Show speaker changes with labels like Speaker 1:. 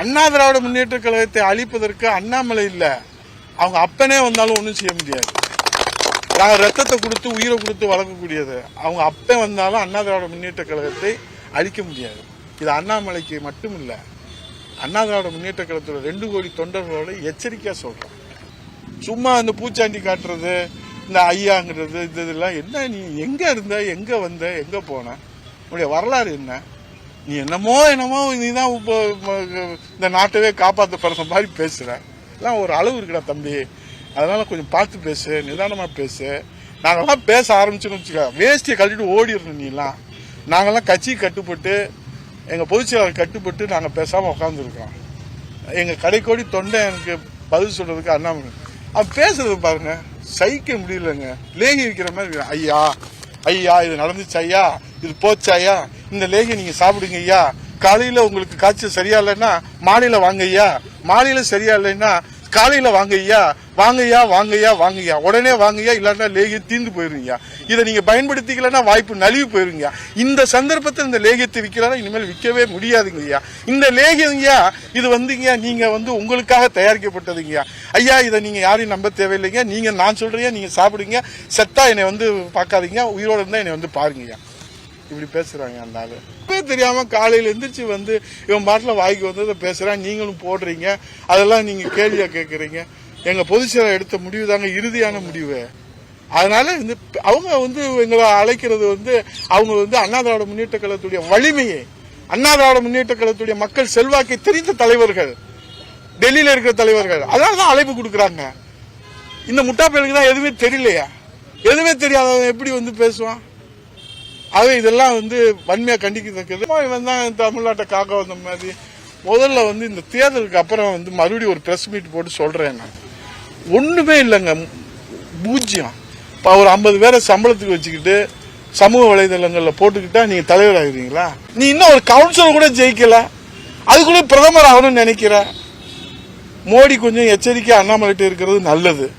Speaker 1: அண்ணா திராவிட முன்னேற்ற கழகத்தை அழிப்பதற்கு அண்ணாமலை இல்லை. அவங்க அப்பனே வந்தாலும் ஒன்றும் செய்ய முடியாது. நாங்கள் ரத்தத்தை கொடுத்து உயிரை கொடுத்து வளர்க்கக்கூடியது. அவங்க அப்பே வந்தாலும் அண்ணா திராவிட முன்னேற்ற கழகத்தை அழிக்க முடியாது. இது அண்ணாமலைக்கு மட்டும் இல்லை அண்ணா திராவிட முன்னேற்ற கழகத்தோட ரெண்டு கோடி தொண்டர்களோட எச்சரிக்கையாக சொல்கிறோம் சும்மா அந்த பூச்சாண்டி காட்டுறது இந்த ஐயாங்கிறது இது இதெல்லாம் என்ன நீ எங்கே இருந்த எங்கே வந்த எங்கே போன? உன்னுடைய வரலாறு என்ன? நீ என்னமோ என்னமோ நீ தான் இப்போ இந்த நாட்டவே காப்பாத்த பிறந்த மாதிரி பேசுற. எல்லாம் ஒரு அளவு இருக்குடா தம்பி. அதனால கொஞ்சம் பார்த்து பேசு நிதானமா பேசு. நாங்கெல்லாம் பேச ஆரம்பிச்சோன்னு வச்சுக்க வேஷ்டியை கழட்டிட்டு ஓடிடணும் நீலாம் நாங்கெல்லாம் கட்சி கட்டுப்பட்டு எங்க பொதுச்செயலாளர் கட்டுப்பட்டு நாங்க பேசாம உட்காந்துருக்கோம் எங்க கடைக்கோடி தொண்டை எனக்கு பதில் சொல்றதுக்கு அண்ணாமலை. அவன் பேசுறது பாருங்க சகிக்க முடியலங்க. லேகி வைக்கிற மாதிரி ஐயா ஐயா இது நடந்துச்சு ஐயா இது போச்சு ஐயா இந்த லேகி நீங்கள் சாப்பிடுங்க ஐயா. காலையில் உங்களுக்கு காய்ச்சல் சரியா இல்லைன்னா மாலையில் வாங்க ஐயா. மாலையில் சரியா இல்லைன்னா காலையில் வாங்க ஐயா. வாங்கய்யா வாங்கய்யா வாங்கய்யா உடனே வாங்கய்யா இல்லாட்டா லேகிய தீர்ந்து போயிருங்கய்யா இதை நீங்கள் பயன்படுத்திக்கலன்னா வாய்ப்பு நழுவி போயிருங்கய்யா இந்த சந்தர்ப்பத்தில் இந்த லேகியத்தை விற்கிறாரா இனிமேல் விற்கவே முடியாதுங்கய்யா இந்த லேகியங்கய்யா இது வந்துங்கய்யா நீங்கள் வந்து உங்களுக்காக தயாரிக்கப்பட்டதுங்கய்யா ஐயா இதை நீங்கள் யாரையும் நம்ப தேவையில்லைங்க. நீங்கள் நான் சொல்கிறீங்க நீங்கள் சாப்பிடுங்க. செத்தா என்னை வந்து பார்க்காதீங்க. உயிரோடு இருந்தால் என்னை வந்து பாருங்கய்யா. இப்படி பேசுகிறாங்க அந்த ஆள். இப்பவே தெரியாமல் காலையில் எந்திரிச்சு வந்து இவன் பாட்டில் வாய்க்கு வந்ததை பேசுகிறான் நீங்களும் போடுறீங்க. அதெல்லாம் நீங்கள் கேள்வியாக கேட்குறீங்க எங்கள் பொதுச்செயலர் எடுத்த முடிவு தாங்க இறுதியான முடிவு. அதனால இந்த அவங்க வந்து எங்களை அழைக்கிறது வந்து அவங்க வந்து அண்ணா திராவிட முன்னேற்ற கழகத்துடைய வலிமையை அண்ணா திராவிட முன்னேற்ற கழகத்துடைய மக்கள் செல்வாக்கை தெரிந்த தலைவர்கள். டெல்லியில் இருக்கிற தலைவர்கள். அதனால தான் அழைப்பு கொடுக்குறாங்க. இந்த முட்டா தான் எதுவுமே தெரியலையா. எதுவுமே தெரியாதவன் எப்படி வந்து பேசுவான்? ஆகவே இதெல்லாம் வந்து வன்மையாக கண்டிக்கத்தக்கது இவன் தான் தமிழ்நாட்டை காக்க வந்த மாதிரி. முதல்ல வந்து இந்த தேர்தலுக்கு அப்புறம் வந்து மறுபடியும் ஒரு ப்ரெஸ் மீட் போட்டு சொல்கிறேன் நான். ஒன்றுமே இல்லைங்க. பூஜ்ஜியம். இப்போ ஒரு ஐம்பது பேரை சம்பளத்துக்கு வச்சுக்கிட்டு சமூக வலைதளங்களில் போட்டுக்கிட்டா நீங்கள் தலைவர் ஆகுறீங்களா நீ இன்னும் ஒரு கவுன்சிலர் கூட ஜெயிக்கல. அதுக்குள்ளே பிரதமர் ஆகணும்னு நினைக்கிற. மோடி கொஞ்சம் எச்சரிக்கை அண்ணாமலைட்டு இருக்கிறது நல்லது.